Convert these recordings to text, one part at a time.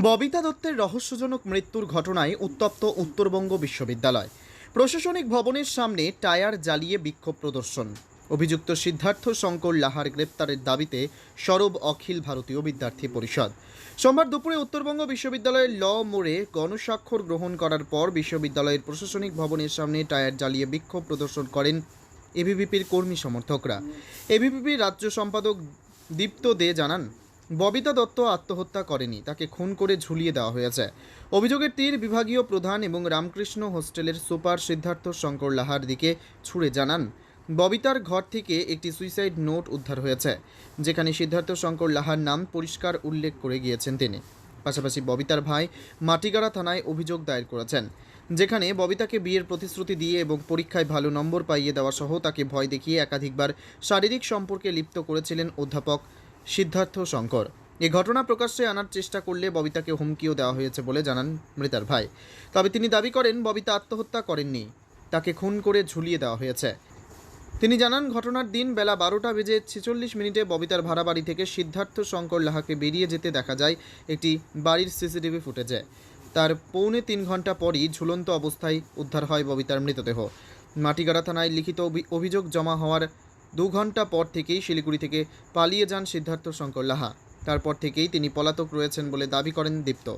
ববিতা দত্তের রহস্যজনক মৃত্যুর ঘটনায় উত্তপ্ত উত্তরবঙ্গ বিশ্ববিদ্যালয়। প্রশাসনিক ভবনের সামনে টায়ার জ্বালিয়ে বিক্ষোভ প্রদর্শন। অভিযুক্ত সিদ্ধার্থ শঙ্কর লাহার গ্রেপ্তারের দাবিতে সরব অখিল ভারতীয় বিদ্যার্থী পরিষদ। সোমবার দুপুরে উত্তরবঙ্গ বিশ্ববিদ্যালয়ের ল মোড়ে গণস্বাক্ষর গ্রহণ করার পর বিশ্ববিদ্যালয়ের প্রশাসনিক ভবনের সামনে টায়ার জ্বালিয়ে বিক্ষোভ প্রদর্শন করেন এবিভিপির কর্মী সমর্থকরা। এবিভিপির রাজ্য সম্পাদক দীপ্ত দে জানান ববিতা দত্ত আত্মহত্যা করেনি, তাকে খুন করে ঝুলিয়ে দেওয়া হয়েছে। অভিযোগের তীর বিভাগীয় প্রধান এবং রামকৃষ্ণ হোস্টেলের সুপার সিদ্ধার্থ শঙ্কর লাহার দিকে ছুড়ে জানান। ববিতার ঘর থেকে একটি সুইসাইড নোট উদ্ধার হয়েছে, যেখানে সিদ্ধার্থ শঙ্কর লাহার নাম পরিষ্কার উল্লেখ করে গিয়েছেন তিনি। পাশাপাশি ববিতার ভাই মাটিগাড়া থানায় অভিযোগ দায়ের করেছেন, যেখানে ববিতাকে বিয়ের প্রতিশ্রুতি দিয়ে এবং পরীক্ষায় ভালো নম্বর পাইয়ে দেওয়া সহ তাকে ভয় দেখিয়ে একাধিকবার শারীরিক সম্পর্কে লিপ্ত করেছিলেন অধ্যাপক সিদ্ধার্থ শঙ্কর। এ ঘটনা প্রকাশ্যে আনার চেষ্টা করলে ববিতাকে হুমকিও দেওয়া হয়েছে বলে জানান মৃতার ভাই। তবে তিনি দাবি করেন, ববিতা আত্মহত্যা করেননি। তাকে খুন করে ঝুলিয়ে দেওয়া হয়েছে। তিনি জানান, ঘটনার দিন বেলা বারোটা বেজে ছেচল্লিশ মিনিটে ববিতার ভাড়া বাড়ি থেকে সিদ্ধার্থ শঙ্কর লাহাকে বেরিয়ে যেতে দেখা যায় একটি বাড়ির সিসিটিভি ফুটেজে। তার পৌনে তিন ঘণ্টা পরই ঝুলন্ত অবস্থায় উদ্ধার হয় ববিতার মৃতদেহ। মাটিগাড়া থানায় লিখিত অভি- অভিযোগ জমা হওয়ার দু ঘণ্টা পর থেকেই শিলিগুড়ি থেকে পালিয়ে যান সিদ্ধার্থ শঙ্কর লাহা। তারপর থেকেই তিনি পলাতক রয়েছেন বলে দাবি করেন দীপ্ত।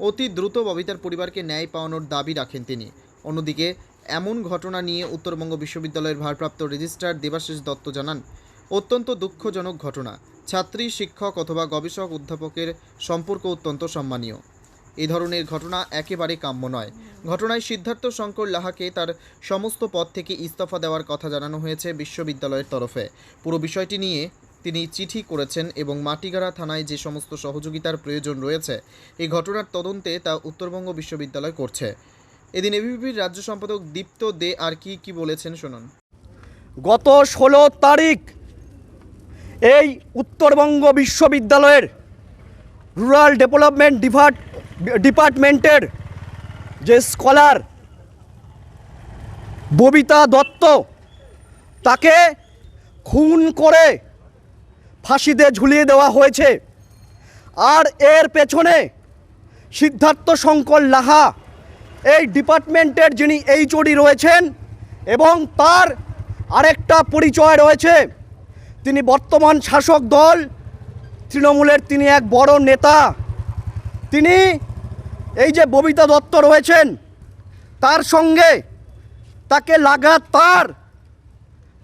অতি দ্রুত ববিতার পরিবারকে ন্যায় পাওয়ানোর দাবি রাখেন তিনি। অন্যদিকে, এমন ঘটনা নিয়ে উত্তরবঙ্গ বিশ্ববিদ্যালয়ের ভারপ্রাপ্ত রেজিস্ট্রার দেবাশিস দত্ত জানান, অত্যন্ত দুঃখজনক ঘটনা। ছাত্রী, শিক্ষক অথবা গবেষক অধ্যাপকের সম্পর্ক অত্যন্ত সম্মানীয়। এই ধরনের ঘটনা একেবারে কাম্য নয়। ঘটনায় সিদ্ধার্থ শঙ্কর লাহাকে তার সমস্ত পদ থেকে ইস্তফা দেওয়ার কথা জানানো হয়েছে বিশ্ববিদ্যালয়ের তরফে। পুরো বিষয়টি নিয়ে তিনি চিঠি করেছেন এবং মাটিগাড়া থানায় যে সমস্ত সহযোগিতার প্রয়োজন রয়েছে এই ঘটনার তদন্তে তা উত্তরবঙ্গ বিশ্ববিদ্যালয় করছে। এদিন এবিপির রাজ্য সম্পাদক দীপ্ত দে আর কি কি বলেছেন শুনুন। গত ষোলো তারিখ এই উত্তরবঙ্গ বিশ্ববিদ্যালয়ের রুরাল ডেভেলপমেন্ট ডিপার্ট ডিপার্টমেন্টের যে স্কলার ববিতা দত্ত, তাকে খুন করে ফাঁসিতে ঝুলিয়ে দেওয়া হয়েছে। আর এর পেছনে সিদ্ধার্থ শঙ্কর লাহা, এই ডিপার্টমেন্টের যিনি এইচওডি রয়েছেন এবং তার আরেকটা পরিচয় রয়েছে, তিনি বর্তমান শাসক দল, তৃণমূলের তিনি এক বড় নেতা। তিনি এই যে ববিতা দত্ত রয়েছেন, তার সঙ্গে তাকে লাগাতার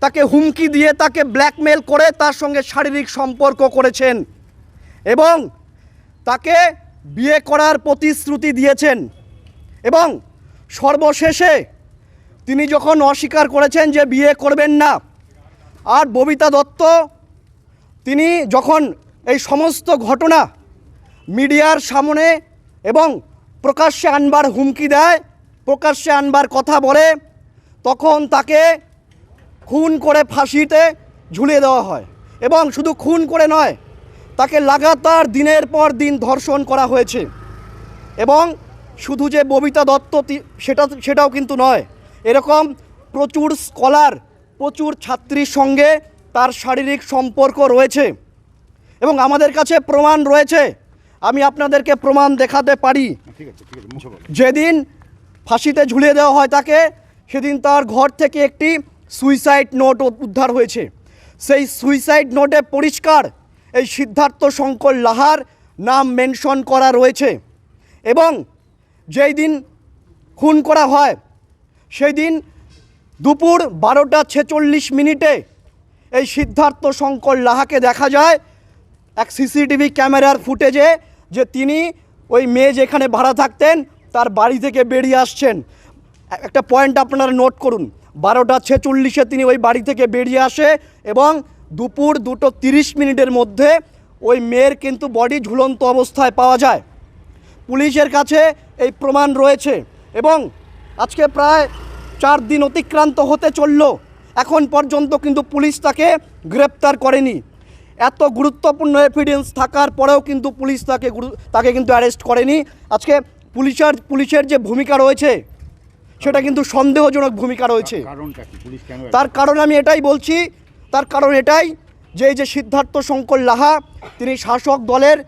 তাকে হুমকি দিয়ে তাকে ব্ল্যাকমেল করে তার সঙ্গে শারীরিক সম্পর্ক করেছেন এবং তাকে বিয়ে করার প্রতিশ্রুতি দিয়েছেন এবং সর্বশেষে তিনি যখন অস্বীকার করেছেন যে বিয়ে করবেন না, আর ববিতা দত্ত তিনি যখন এই সমস্ত ঘটনা মিডিয়ার সামনে এবং প্রকাশ্যে আনবার হুমকি দেয়, প্রকাশ্যে আনবার কথা বলে, তখন তাকে খুন করে ফাঁসিতে ঝুলিয়ে দেওয়া হয়। এবং শুধু খুন করে নয়, তাকে লাগাতার দিনের পর দিন ধর্ষণ করা হয়েছে। এবং শুধু যে ববিতা দত্ত সেটা, সেটাও কিন্তু নয়, এরকম প্রচুর স্কলার, প্রচুর ছাত্রীর সঙ্গে তার শারীরিক সম্পর্ক রয়েছে। এবং আমাদের কাছে প্রমাণ রয়েছে আমি আপনাদেরকে প্রমাণ দেখাতে পারি। যেদিন ফাঁসিতে ঝুলিয়ে দেওয়া হয় তাকে, সেদিন তার ঘর থেকে একটি সুইসাইড নোট উদ্ধার হয়েছে। সেই সুইসাইড নোটে পরিষ্কার এই সিদ্ধার্থ শঙ্কর লাহার নাম মেনশন করা রয়েছে এবং যেই দিন খুন করা হয়, সেই দিন দুপুর বারোটা ছেচল্লিশ মিনিটে এই সিদ্ধার্থ শঙ্কর লাহাকে দেখা যায়। এক সিসিটিভি ক্যামেরার ফুটেজে যে তিনি ওই মেয়ে যেখানে ভাড়া থাকতেন, তার বাড়ি থেকে বেরিয়ে আসছেন। একটা পয়েন্ট আপনারা নোট করুন। বারোটা ছেচল্লিশে তিনি ওই বাড়ি থেকে বেরিয়ে আসে এবং দুপুর দুটো তিরিশ মিনিটের মধ্যে ওই মেয়ের কিন্তু বডি ঝুলন্ত অবস্থায় পাওয়া যায়। পুলিশের কাছে এই প্রমাণ রয়েছে এবং আজকে প্রায় চার দিন অতিক্রান্ত হতে চলল। এখন পর্যন্ত কিন্তু পুলিশ তাকে গ্রেপ্তার করেনি। এত গুরুত্বপূর্ণ এভিডেন্স থাকার পরেও কিন্তু পুলিশ তাকে তাকে কিন্তু অ্যারেস্ট করেনি। আজকে পুলিশের পুলিশের যে ভূমিকা রয়েছে সেটা কিন্তু সন্দেহজনক ভূমিকা রয়েছে। তার কারণ আমি এটাই বলছি তার কারণ এটাই যে এই যে সিদ্ধার্থ শঙ্কর লাহা তিনি শাসক দলের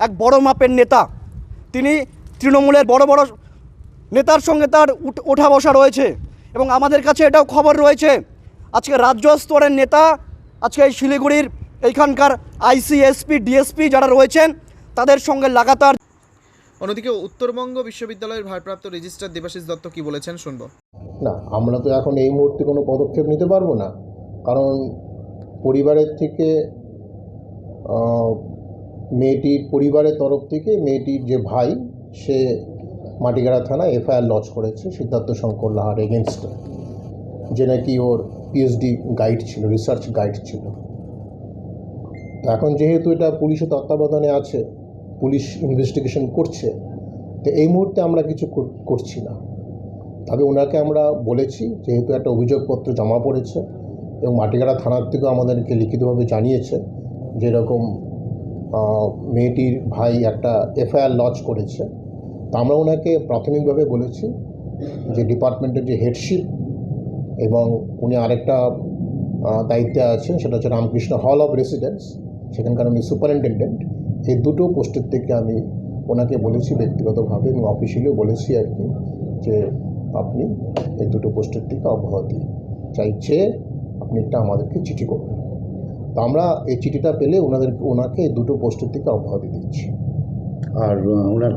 এক বড় মাপের নেতা। তিনি তৃণমূলের বড় বড় নেতার সঙ্গে তার উঠ- ওঠা বসা রয়েছে। এবং আমাদের কাছে এটাও খবর রয়েছে আজকে রাজ্য স্তরের নেতা আজকে এই শিলিগুড়ির এইখানকার আইসিএসপি ডিএসপি যারা রয়েছেন তাদের সঙ্গে লাগাতার অন্যদিকে উত্তরবঙ্গ বিশ্ববিদ্যালয়ের ভারপ্রাপ্ত রেজিস্ট্রার দেবাশিস দত্ত কি বলেছেন শুনব। না আমরা তো এখন এই মুহূর্তে কোনো পদক্ষেপ নিতে পারব না। কারণ পরিবারের থেকে মেয়েটির পরিবারের তরফ থেকে মেয়েটির যে ভাই সে মাটিগাড়া থানা এফআইআর লজ করেছে সিদ্ধার্থ শঙ্কর লাহার এগেনস্টে যে নাকি ওর পিএইচডি গাইড ছিল রিসার্চ গাইড ছিল। এখন যেহেতু এটা পুলিশের তত্ত্বাবধানে আছে, পুলিশ ইনভেস্টিগেশন করছে, তো এই মুহূর্তে আমরা কিছু করছি না। তবে ওনাকে আমরা বলেছি, যেহেতু একটা অভিযোগপত্র জমা পড়েছে এবং মাটিগাড়া থানার থেকেও আমাদেরকে লিখিতভাবে জানিয়েছে যেরকম মেয়েটির ভাই একটা এফআইআর লজ করেছে, তা আমরা ওনাকে প্রাথমিকভাবে বলেছি যে ডিপার্টমেন্টের যে হেডশিপ এবং উনি আরেকটা দায়িত্বে আছেন, সেটা হচ্ছে রামকৃষ্ণ হল অফ রেসিডেন্স সেখানকার উনি সুপারিনটেন্ডেন্ট এই দুটো পোস্টের থেকে আমি ওনাকে বলেছি ব্যক্তিগতভাবে এবং অফিসিয়ালিও বলেছি আর কি যে আপনি এই দুটো পোস্টের থেকে অব্যাহতি চাইছে আপনি একটা আমাদেরকে চিঠি করবেন। তো আমরা এই চিঠিটা পেলে ওনাদের ওনাকে এই দুটো পোস্টের থেকে অব্যাহতি দিচ্ছি। আর ওনার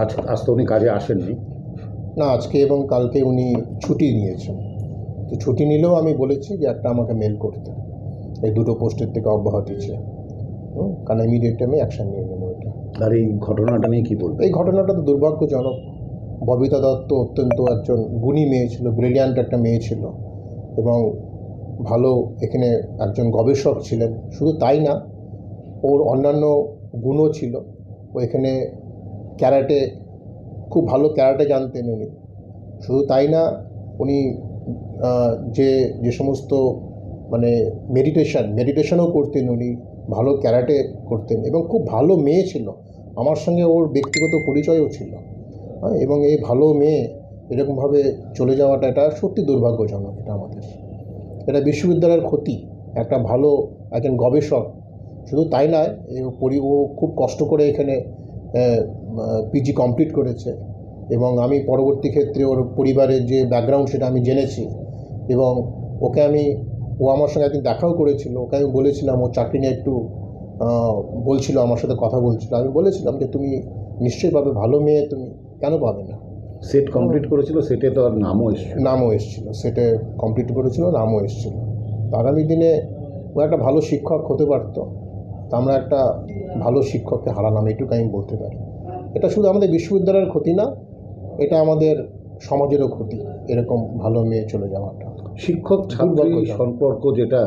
আজ আজ তো উনি কাজে আসেননি। না আজকে এবং কালকে উনি ছুটি নিয়েছেন। তো ছুটি নিলেও আমি বলেছি যে একটা আমাকে মেল করতে। এই দুটো পোস্টের থেকে অব্যাহতি হুম, কারণ ইমিডিয়েট আমি অ্যাকশান নিয়ে নেব এটা। আর এই ঘটনাটা নিয়ে কী বলব? এই ঘটনাটা তো দুর্ভাগ্যজনক। ববিতা দত্ত অত্যন্ত একজন গুণী মেয়ে ছিল ব্রিলিয়ান্ট একটা মেয়ে ছিল। এবং ভালো এখানে একজন গবেষক ছিলেন। শুধু তাই না ওর অন্যান্য গুণও ছিল। ও এখানে ক্যারাটে খুব ভালো ক্যারাটে জানতেন উনি। শুধু তাই না উনি যে যে সমস্ত মানে মেডিটেশন মেডিটেশনও করতেন উনি, ভালো ক্যারাটে করতেন এবং খুব ভালো মেয়ে ছিল। আমার সঙ্গে ওর ব্যক্তিগত পরিচয়ও ছিল। হ্যাঁ এবং এই ভালো মেয়ে এরকমভাবে চলে যাওয়াটা এটা সত্যি দুর্ভাগ্যজনক এটা আমাদের। এটা বিশ্ববিদ্যালয়ের ক্ষতি, একটা ভালো একজন গবেষক। শুধু তাই নয় পরি, ও খুব কষ্ট করে এখানে পিজি কমপ্লিট করেছে। এবং আমি পরবর্তী ক্ষেত্রে ওর পরিবারের যে ব্যাকগ্রাউন্ড সেটা আমি জেনেছি। এবং ওকে আমি ও আমার সঙ্গে একদিন দেখাও করেছিল ওকে আমি বলেছিলাম ও চাকরি নিয়ে একটু বলছিল আমার সাথে কথা বলছিল। আমি বলেছিলাম যে তুমি নিশ্চয়ই পাবে ভালো মেয়ে তুমি কেন পাবে না? সেট কমপ্লিট করেছিল সেটে তো আর নামও এসছে নামও এসেছিল সেটে কমপ্লিট করেছিল নামও এসেছিল। তো আগামী দিনে ও একটা ভালো শিক্ষক হতে পারতো তা আমরা একটা ভালো শিক্ষককে হারালাম এটুকু আমি বলতে পারি। এটা শুধু আমাদের বিশ্ববিদ্যালয়ের ক্ষতি না এটা আমাদের সমাজেরও ক্ষতি এরকম ভালো মেয়ে চলে যাওয়াটা। শিক্ষক ছাত্রী। সম্পর্ক যেটা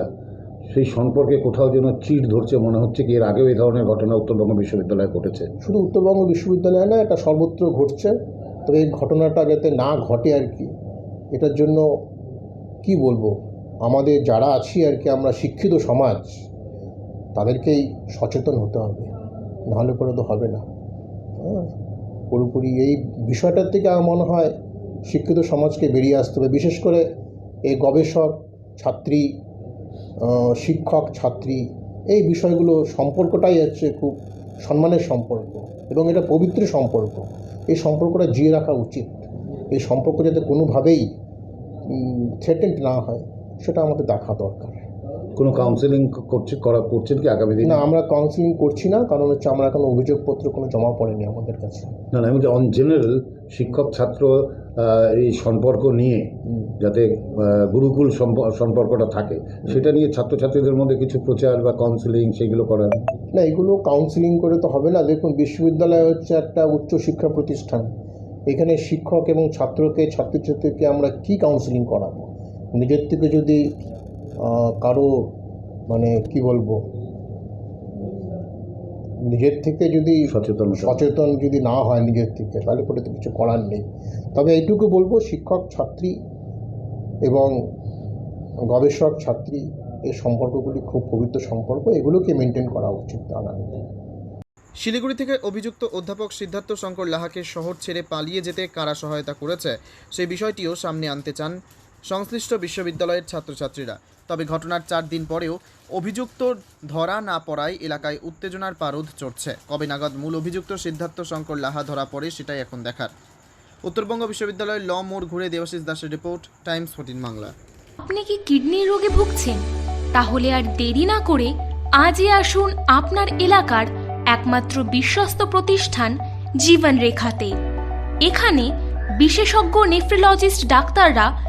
সেই সম্পর্কে কোথাও যেন চিট ধরছে মনে হচ্ছে কি এর আগেও এই ধরনের ঘটনা উত্তরবঙ্গ বিশ্ববিদ্যালয়ে ঘটেছে। শুধু উত্তরবঙ্গ বিশ্ববিদ্যালয়ে না এটা সর্বত্র ঘটছে। তবে এই ঘটনাটা যাতে না ঘটে আর কি এটার জন্য কি বলব? আমাদের যারা আছি আর কি আমরা শিক্ষিত সমাজ তাদেরকেই সচেতন হতে হবে। নাহলে করে তো হবে না। হ্যাঁ পুরোপুরি এই বিষয়টার থেকে আমার মনে হয় শিক্ষিত সমাজকে বেরিয়ে আসতে হবে। বিশেষ করে এই গবেষক ছাত্রী শিক্ষক ছাত্রী এই বিষয়গুলো সম্পর্কটাই হচ্ছে খুব সম্মানের সম্পর্ক এবং এটা পবিত্র সম্পর্ক। এই সম্পর্কটা জিয়ে রাখা উচিত। এই সম্পর্ক যাতে কোনোভাবেই থ্রেটেন্ড না হয় সেটা আমাদের দেখা দরকার। কোনো কাউন্সেলিং করছে করা করছেন কি আগামী দিনে? না আমরা কাউন্সিলিং করছি না কারণ হচ্ছে আমরা এখন অভিযোগপত্র কোনো জমা পড়েনি আমাদের কাছে। না না আমি অন জেনারেল শিক্ষক ছাত্র এই সম্পর্ক নিয়ে যাতে গুরুকুল সম্প- সম্পর্কটা থাকে, সেটা নিয়ে ছাত্রছাত্রীদের মধ্যে কিছু প্রচার বা কাউন্সেলিং সেগুলো করার না, এগুলো কাউন্সিলিং করে তো হবে না। দেখুন, বিশ্ববিদ্যালয় হচ্ছে একটা উচ্চশিক্ষা প্রতিষ্ঠান। এখানে শিক্ষক এবং ছাত্রকে, ছাত্রছাত্রীকে আমরা কি কাউন্সিলিং করাবো? নিজের থেকে যদি কারও মানে কি বলব? নিজের থেকে যদি সচেতন সচেতন যদি না হয় নিজের থেকে তাহলে পরে তো কিছু করার নেই। তবে এইটুকু বলব শিক্ষক ছাত্রী এবং গবেষক ছাত্রী এই সম্পর্কগুলি খুব পবিত্র সম্পর্ক এগুলোকে মেনটেন করা উচিত আগামীতে শিলিগুড়ি থেকে অভিযুক্ত অধ্যাপক সিদ্ধার্থ শঙ্কর লাহাকে শহর ছেড়ে পালিয়ে যেতে কারা সহায়তা করেছে সেই বিষয়টিও সামনে আনতে চান সংশ্লিষ্ট বিশ্ববিদ্যালয়ের ছাত্রছাত্রীরা। তবে ঘটনার চার দিন পরেও অভিযুক্ত ধরা না পড়ায় এলাকায় উত্তেজনার পারদ চড়ছে। কবে নাগাদ মূল অভিযুক্ত সিদ্ধার্থ শঙ্কর লাহা ধরা পড়ে সেটাই এখন দেখার। উত্তরবঙ্গ বিশ্ববিদ্যালয়ের ল মোড় ঘুরে দেবাশিস দাসের রিপোর্ট, টাইমস ফোর্টিন বাংলা। আপনি কি কিডনির রোগে ভুগছেন? তাহলে আর দেরি না করে আজই আসুন আপনার এলাকার একমাত্র বিশ্বস্ত প্রতিষ্ঠান জীবন রেখাতে এখানে বিশেষজ্ঞ নেফ্রোলজিস্ট ডাক্তাররা